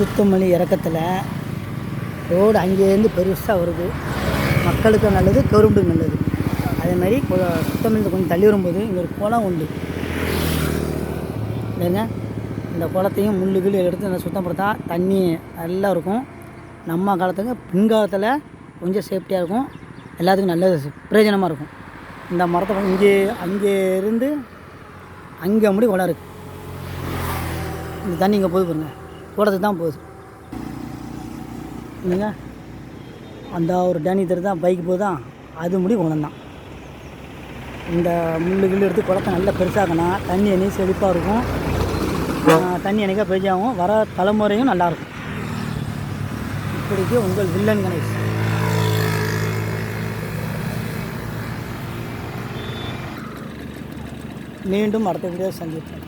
Suthamalli இறக்கத்தில் road அங்கேருந்து பெருசாக வருது. மக்களுக்கு நல்லது கரும்பு நல்லது. அதே மாதிரி கொ- சுத்தமல்லி கொஞ்சம் தள்ளி வரும்போது இங்கே ஒரு குளம் உண்டு. இல்லைங்க இந்த குளத்தையும் முள்ளு கிள்ளு எடுத்து நல்லா சுத்தப்படுத்தா தண்ணி நல்லா இருக்கும். நம்ம காலத்துக்கு பின்காலத்தில் கொஞ்சம் சேஃப்டியாக இருக்கும். எல்லாத்துக்கும் நல்ல பிரயோஜனமாக இருக்கும். இந்த மரத்தை இங்கே அங்கே இருந்து அங்கே முடி குளம் இருக்குது இந்த தண்ணி இங்கே போகுது பாருங்கள் தோட்டத்துக்கு தான் போகுது. இல்லைங்க அந்த ஒரு டேனி தெரு தான் பைக் போகுதா? அது முடி குளம் தான் இந்த முள்ளு கிள்ளு எடுத்து குளத்தை நல்லா பெருசாக்கணும் தண்ணி அணி செழிப்பாக இருக்கும். தண்ணி என்னைக்கா பெருசாகும் வர தலைமுறையும் நல்லாயிருக்கும் இப்படிக்கு உங்கள் வில்லன் கணேஷ். மீண்டும் அடுத்த வீடியோ சந்திப்பேன்